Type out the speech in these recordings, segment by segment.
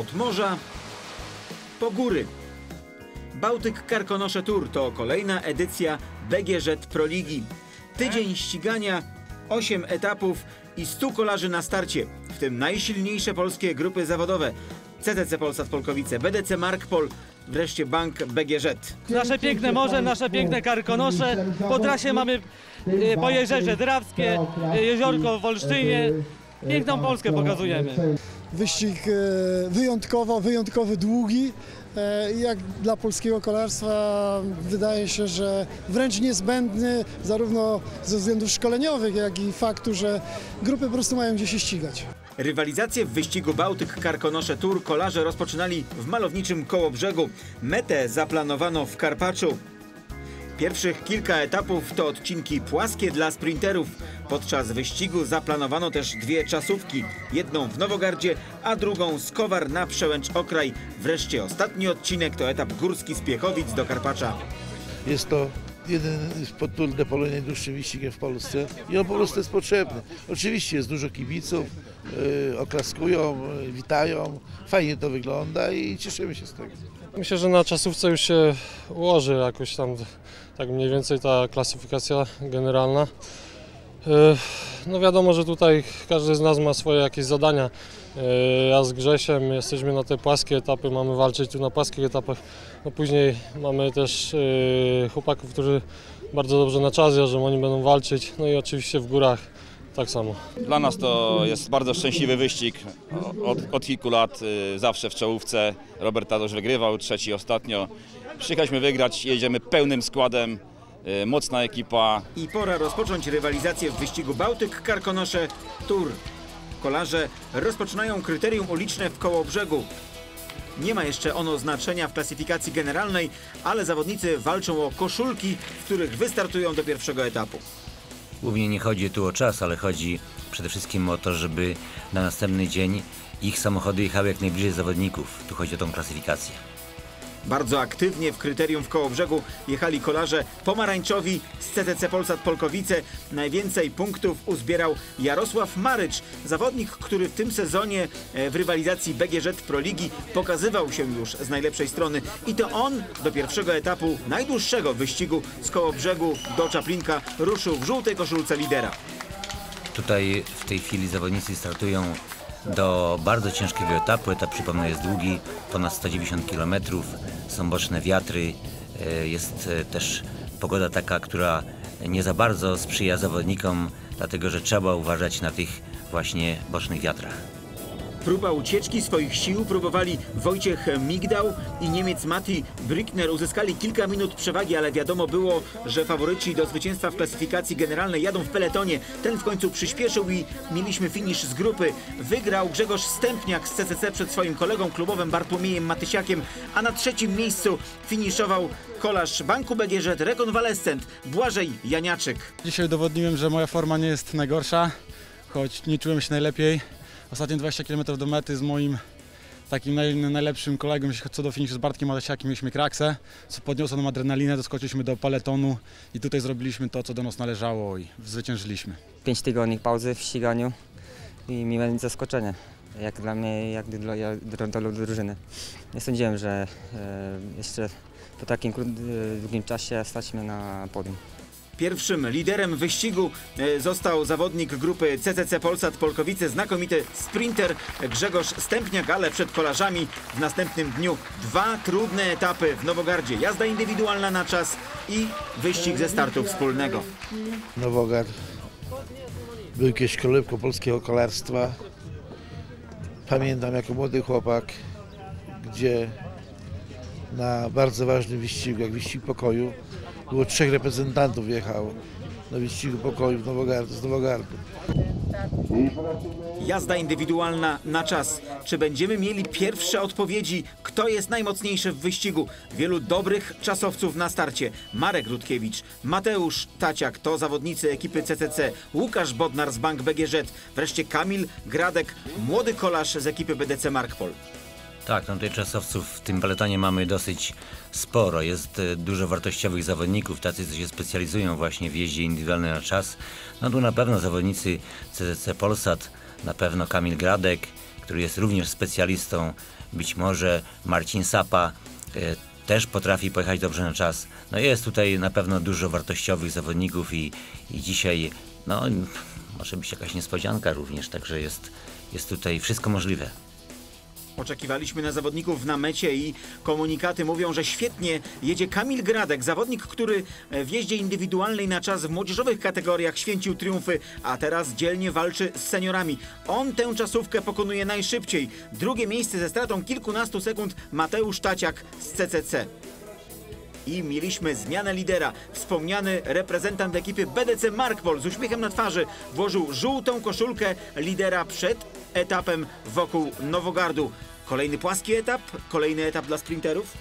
Od morza po góry. Bałtyk Karkonosze Tour to kolejna edycja BGŻ Proligi. Tydzień ścigania, 8 etapów i 100 kolarzy na starcie, w tym najsilniejsze polskie grupy zawodowe. CTC Polsat Polkowice, BDC Markpol, wreszcie Bank BGŻ. Nasze piękne morze, nasze piękne karkonosze. Po trasie mamy e, Pojezerze Drawskie, e, Jeziorko w Olsztynie. Piękną Polskę pokazujemy. Wyścig e, wyjątkowo, wyjątkowo długi. E, Jak dla polskiego kolarstwa wydaje się, że wręcz niezbędny zarówno ze względów szkoleniowych, jak i faktu, że grupy po prostu mają gdzie się ścigać. Rywalizację w wyścigu Bałtyk Karkonosze Tour kolarze rozpoczynali w malowniczym Kołobrzegu. Metę zaplanowano w Karpaczu. Pierwszych kilka etapów to odcinki płaskie dla sprinterów. Podczas wyścigu zaplanowano też dwie czasówki. Jedną w Nowogardzie, a drugą z Kowar na Przełęcz Okraj. Wreszcie ostatni odcinek to etap górski z Piechowic do Karpacza. Jest to jeden z Tour de Pologne najdłuższym wyścigiem w Polsce i on po prostu jest potrzebny. Oczywiście jest dużo kibiców, yy, oklaskują, yy, witają, fajnie to wygląda i cieszymy się z tego. Myślę, że na czasówce już się ułoży jakoś tam tak mniej więcej ta klasyfikacja generalna. Yy, No wiadomo, że tutaj każdy z nas ma swoje jakieś zadania. Yy, Ja z Grzesiem jesteśmy na te płaskie etapy, mamy walczyć tu na płaskich etapach. No później mamy też yy, chłopaków, którzy bardzo dobrze na czas jeżdżą, oni będą walczyć. No i oczywiście w górach tak samo. Dla nas to jest bardzo szczęśliwy wyścig. Od, od kilku lat y, zawsze w czołówce. Robert Tadosz wygrywał, trzeci ostatnio. Przyjechaliśmy wygrać, jedziemy pełnym składem, y, mocna ekipa. I pora rozpocząć rywalizację w wyścigu Bałtyk Karkonosze Tour. Kolarze rozpoczynają kryterium uliczne w Kołobrzegu. Nie ma jeszcze ono znaczenia w klasyfikacji generalnej, ale zawodnicy walczą o koszulki, w których wystartują do pierwszego etapu. Głównie nie chodzi tu o czas, ale chodzi przede wszystkim o to, żeby na następny dzień ich samochody jechały jak najbliżej zawodników. Tu chodzi o tą klasyfikację. Bardzo aktywnie w kryterium w Kołobrzegu jechali kolarze pomarańczowi z CTC Polsat Polkowice. Najwięcej punktów uzbierał Jarosław Marycz, zawodnik, który w tym sezonie e, w rywalizacji BGŻ Proligi pokazywał się już z najlepszej strony. I to on do pierwszego etapu najdłuższego wyścigu z Kołobrzegu do Czaplinka ruszył w żółtej koszulce lidera. Tutaj w tej chwili zawodnicy startują do bardzo ciężkiego etapu. Etap, przypomnę, jest długi, ponad 190 km. Są boczne wiatry. e, Jest e, też pogoda taka, która nie za bardzo sprzyja zawodnikom, dlatego że trzeba uważać na tych właśnie bocznych wiatrach. Próba ucieczki swoich sił próbowali Wojciech Migdał i Niemiec Mati Brickner. Uzyskali kilka minut przewagi, ale wiadomo było, że faworyci do zwycięstwa w klasyfikacji generalnej jadą w peletonie. Ten w końcu przyspieszył i mieliśmy finisz z grupy. Wygrał Grzegorz Stępniak z CCC przed swoim kolegą klubowym Bartłomiejem Matysiakiem, a na trzecim miejscu finiszował kolarz Banku BGŻ rekonwalescent Błażej Janiaczyk. Dzisiaj udowodniłem, że moja forma nie jest najgorsza, choć nie czułem się najlepiej. Ostatnie 20 km do mety z moim takim naj, najlepszym kolegą, jeśli co do finiszu z Bartkiem Malesiakiem, mieliśmy kraksę, co podniosło nam adrenalinę, doskoczyliśmy do paletonu i tutaj zrobiliśmy to, co do nas należało i zwyciężyliśmy. 5 tygodni pauzy w ściganiu i miłe zaskoczenie, jak dla mnie, jak dla, jak dla, drużyny. Nie sądziłem, że e, jeszcze po takim e, długim czasie stać na podium. Pierwszym liderem wyścigu e, został zawodnik grupy CCC Polsat Polkowice, znakomity sprinter Grzegorz Stępniak, ale przed kolarzami w następnym dniu dwa trudne etapy w Nowogardzie. Jazda indywidualna na czas i wyścig ze startu wspólnego. Nowogard był kiedyś kolebką polskiego kolarstwa. Pamiętam jako młody chłopak, gdzie na bardzo ważnym wyścigu, jak wyścig pokoju, było trzech reprezentantów jechało na wyścigu pokoju w Nowogardu, z Nowogardu. Jazda indywidualna na czas. Czy będziemy mieli pierwsze odpowiedzi, kto jest najmocniejszy w wyścigu? Wielu dobrych czasowców na starcie. Marek Rutkiewicz, Mateusz Taciak to zawodnicy ekipy CCC, Łukasz Bodnar z Bank BGŻ, wreszcie Kamil Gradek, młody kolarz z ekipy BDC Markpol. Tak, no tutaj czasowców w tym peletonie mamy dosyć sporo. Jest e, dużo wartościowych zawodników, tacy, co się specjalizują właśnie w jeździe indywidualnej na czas. No tu na pewno zawodnicy CCC Polsat, na pewno Kamil Gradek, który jest również specjalistą. Być może Marcin Sapa e, też potrafi pojechać dobrze na czas. No jest tutaj na pewno dużo wartościowych zawodników i, i dzisiaj no, może być jakaś niespodzianka również, także jest, jest tutaj wszystko możliwe. Oczekiwaliśmy na zawodników na mecie i komunikaty mówią, że świetnie jedzie Kamil Gradek, zawodnik, który w jeździe indywidualnej na czas w młodzieżowych kategoriach święcił triumfy, a teraz dzielnie walczy z seniorami. On tę czasówkę pokonuje najszybciej. Drugie miejsce ze stratą kilkunastu sekund Mateusz Taciak z CCC. I mieliśmy zmianę lidera. Wspomniany reprezentant ekipy BDC Mark Pol z uśmiechem na twarzy włożył żółtą koszulkę lidera przed etapem wokół Nowogardu. Kolejny płaski etap, kolejny etap dla sprinterów.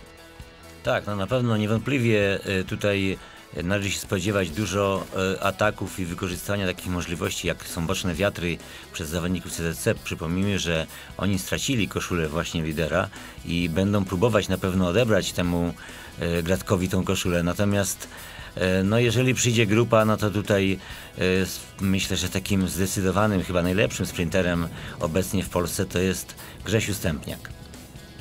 Tak, no na pewno niewątpliwie e, tutaj należy się spodziewać dużo e, ataków i wykorzystania takich możliwości, jak są boczne wiatry przez zawodników CDC. Przypomnijmy, że oni stracili koszulę właśnie lidera i będą próbować na pewno odebrać temu e, Gradkowi tą koszulę. Natomiast e, no jeżeli przyjdzie grupa, no to tutaj myślę, że takim zdecydowanym, chyba najlepszym sprinterem obecnie w Polsce to jest Grzesiu Stępniak.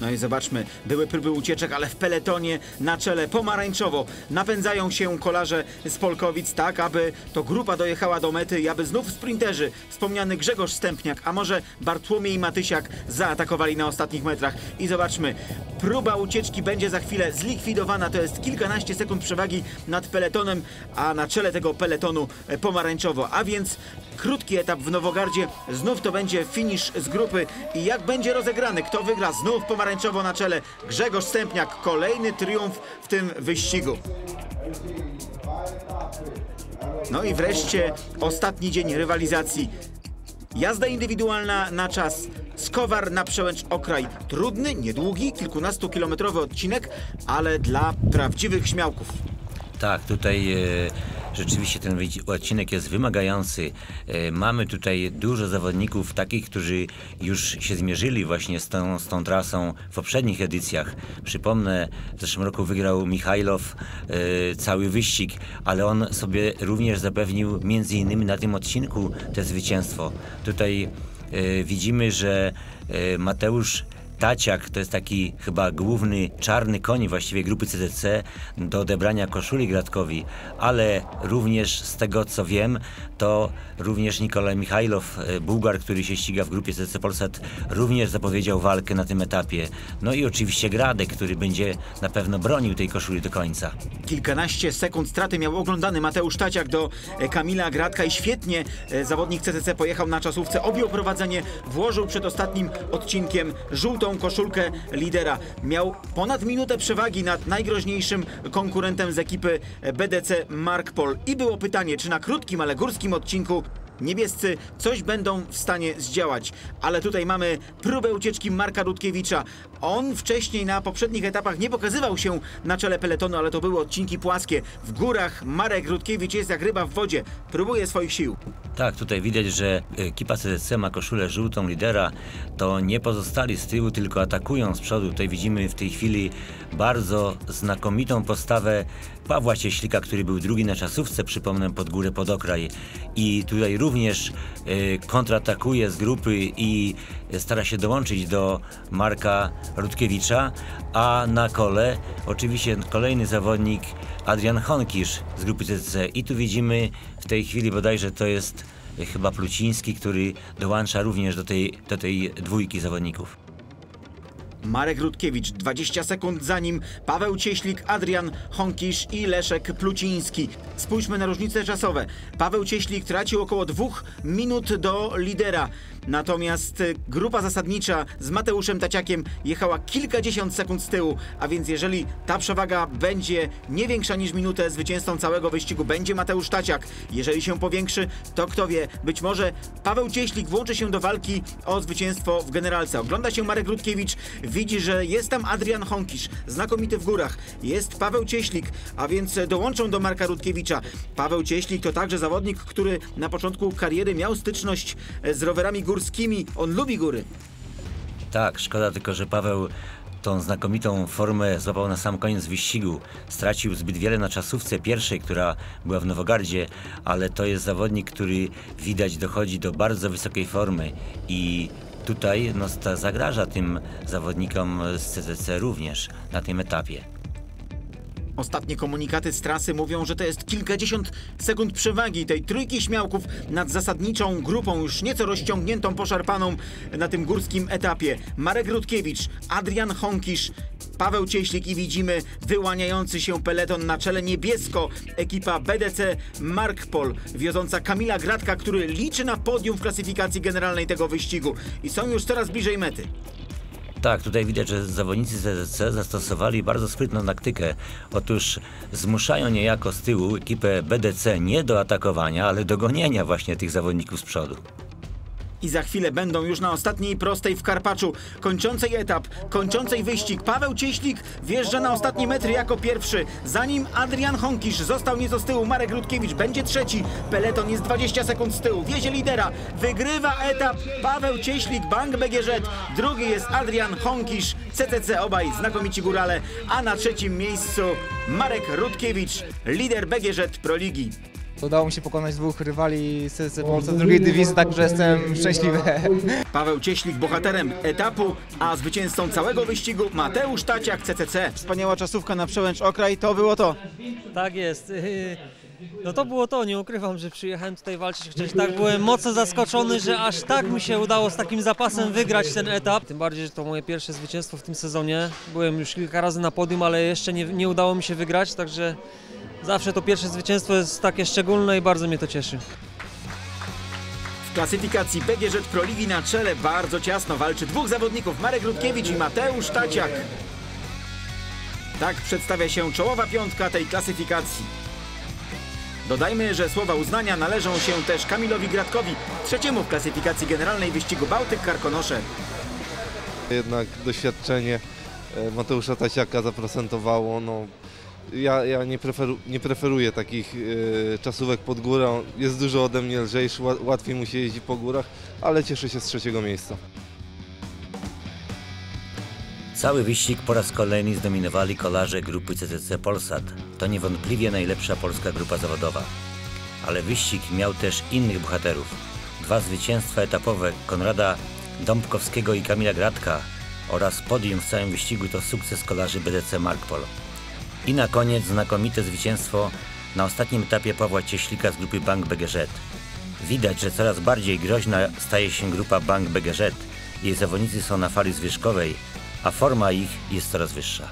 No i zobaczmy, były próby ucieczek, ale w peletonie na czele pomarańczowo napędzają się kolarze z Polkowic tak, aby to grupa dojechała do mety i aby znów sprinterzy, wspomniany Grzegorz Stępniak, a może Bartłomiej Matysiak zaatakowali na ostatnich metrach. I zobaczmy, próba ucieczki będzie za chwilę zlikwidowana, to jest kilkanaście sekund przewagi nad peletonem, a na czele tego peletonu e, pomarańczowo, a więc krótki etap w Nowogardzie, znów to będzie finisz z grupy. I jak będzie rozegrany, kto wygra, znów pomarańczowo na czele Grzegorz Stępniak, kolejny triumf w tym wyścigu. No i wreszcie ostatni dzień rywalizacji. Jazda indywidualna na czas. Skowar na przełęcz Okraj. Trudny, niedługi, kilkunastokilometrowy odcinek, ale dla prawdziwych śmiałków. Tak, tutaj e, rzeczywiście ten odcinek jest wymagający. E, mamy tutaj dużo zawodników, takich, którzy już się zmierzyli właśnie z tą, z tą trasą w poprzednich edycjach. Przypomnę, w zeszłym roku wygrał Michajlow e, cały wyścig, ale on sobie również zapewnił między innymi na tym odcinku te zwycięstwo. Tutaj e, widzimy, że Mateusz Taciak to jest taki chyba główny czarny koń właściwie grupy CDC do odebrania koszuli Gradkowi, ale również z tego co wiem, to również Nikolaj Michajlow, e, Bułgar, który się ściga w grupie CDC Polsat, również zapowiedział walkę na tym etapie. No i oczywiście Gradek, który będzie na pewno bronił tej koszuli do końca. Kilkanaście sekund straty miał oglądany Mateusz Taciak do e, Kamila Gradka i świetnie e, zawodnik CCC pojechał na czasówce, objął prowadzenie, włożył przed ostatnim odcinkiem koszulkę lidera. Miał ponad minutę przewagi nad najgroźniejszym konkurentem z ekipy BDC Mark Pol. I było pytanie, czy na krótkim, ale górskim odcinku Niebiescy coś będą w stanie zdziałać, ale tutaj mamy próbę ucieczki Marka Rutkiewicza. On wcześniej na poprzednich etapach nie pokazywał się na czele peletonu, ale to były odcinki płaskie. W górach Marek Rutkiewicz jest jak ryba w wodzie, próbuje swoich sił. Tak, tutaj widać, że ekipa CDC ma koszulę żółtą lidera, to nie pozostali z tyłu, tylko atakują z przodu. Tutaj widzimy w tej chwili bardzo znakomitą postawę Pawła Cieślika, który był drugi na czasówce, przypomnę, pod górę, pod okraj. I tutaj również e, kontratakuje z grupy i stara się dołączyć do Marka Rutkiewicza, a na kole oczywiście kolejny zawodnik Adrian Honkisz z grupy CCC. I tu widzimy w tej chwili bodajże to jest chyba Pluciński, który dołącza również do tej, do tej dwójki zawodników. Marek Rutkiewicz 20 sekund za nim, Paweł Cieślik, Adrian Honkisz i Leszek Pluciński. Spójrzmy na różnice czasowe. Paweł Cieślik tracił około dwóch minut do lidera. Natomiast y, grupa zasadnicza z Mateuszem Taciakiem jechała kilkadziesiąt sekund z tyłu, a więc jeżeli ta przewaga będzie nie większa niż minutę, zwycięzcą całego wyścigu będzie Mateusz Taciak. Jeżeli się powiększy, to kto wie, być może Paweł Cieślik włączy się do walki o zwycięstwo w generalce. Ogląda się Marek Rutkiewicz, widzi, że jest tam Adrian Honkisz, znakomity w górach, jest Paweł Cieślik, a więc dołączą do Marka Rutkiewicza. Paweł Cieślik to także zawodnik, który na początku kariery miał styczność e, z rowerami górskimi. On lubi góry. Tak, szkoda tylko, że Paweł tą znakomitą formę złapał na sam koniec wyścigu. Stracił zbyt wiele na czasówce pierwszej, która była w Nowogardzie, ale to jest zawodnik, który widać dochodzi do bardzo wysokiej formy i tutaj no, sta- zagraża tym zawodnikom z CCC również na tym etapie. Ostatnie komunikaty z trasy mówią, że to jest kilkadziesiąt sekund przewagi tej trójki śmiałków nad zasadniczą grupą, już nieco rozciągniętą, poszarpaną na tym górskim etapie. Marek Rutkiewicz, Adrian Honkisz, Paweł Cieślik i widzimy wyłaniający się peleton na czele niebiesko. Ekipa BDC Mark Pol, wioząca Kamila Gratka, który liczy na podium w klasyfikacji generalnej tego wyścigu. I są już coraz bliżej mety. Tak, tutaj widać, że zawodnicy CCC zastosowali bardzo sprytną taktykę. Otóż zmuszają niejako z tyłu ekipę BDC nie do atakowania, ale do gonienia właśnie tych zawodników z przodu. I za chwilę będą już na ostatniej prostej w Karpaczu, kończącej etap, kończącej wyścig. Paweł Cieślik wjeżdża na ostatni metry jako pierwszy. Zanim Adrian Honkisz został nieco z tyłu, Marek Rutkiewicz będzie trzeci. Peleton jest 20 sekund z tyłu, wiezie lidera. Wygrywa etap Paweł Cieślik, Bank BGŻ. Drugi jest Adrian Honkisz, CCC, obaj znakomici górale. A na trzecim miejscu Marek Rutkiewicz, lider BGŻ Proligi. Udało mi się pokonać dwóch rywali z Polsce z drugiej dywizji, także jestem szczęśliwy. Paweł Cieślik bohaterem etapu, a zwycięzcą całego wyścigu Mateusz Taciak CCC. Wspaniała czasówka na przełęcz Okraj, to było to. Tak jest. No to było to, nie ukrywam, że przyjechałem tutaj walczyć wcześniej. Tak byłem mocno zaskoczony, że aż tak mi się udało z takim zapasem wygrać ten etap. Tym bardziej, że to moje pierwsze zwycięstwo w tym sezonie. Byłem już kilka razy na podium, ale jeszcze nie, nie udało mi się wygrać, także zawsze to pierwsze zwycięstwo jest takie szczególne i bardzo mnie to cieszy. W klasyfikacji BGŻ Proligi na czele bardzo ciasno walczy dwóch zawodników, Marek Rutkiewicz i Mateusz Taciak. Tak przedstawia się czołowa piątka tej klasyfikacji. Dodajmy, że słowa uznania należą się też Kamilowi Gradkowi, trzeciemu w klasyfikacji generalnej wyścigu Bałtyk Karkonosze. Jednak doświadczenie e, Mateusza Tasiaka zaprezentowało. No, ja ja nie, preferu, nie preferuję takich e, czasówek pod górę. Jest dużo ode mnie lżejszy, ła- łatwiej mu się jeździ po górach, ale cieszę się z trzeciego miejsca. Cały wyścig po raz kolejny zdominowali kolarze grupy CCC Polsat. To niewątpliwie najlepsza polska grupa zawodowa. Ale wyścig miał też innych bohaterów. Dwa zwycięstwa etapowe Konrada Dąbkowskiego i Kamila Gratka oraz podium w całym wyścigu to sukces kolarzy BDC Markpol. I na koniec znakomite zwycięstwo na ostatnim etapie Pawła Cieślika z grupy Bank BGŻ. Widać, że coraz bardziej groźna staje się grupa Bank BGŻ. Jej zawodnicy są na fali zwierzchowej, a forma ich jest coraz wyższa.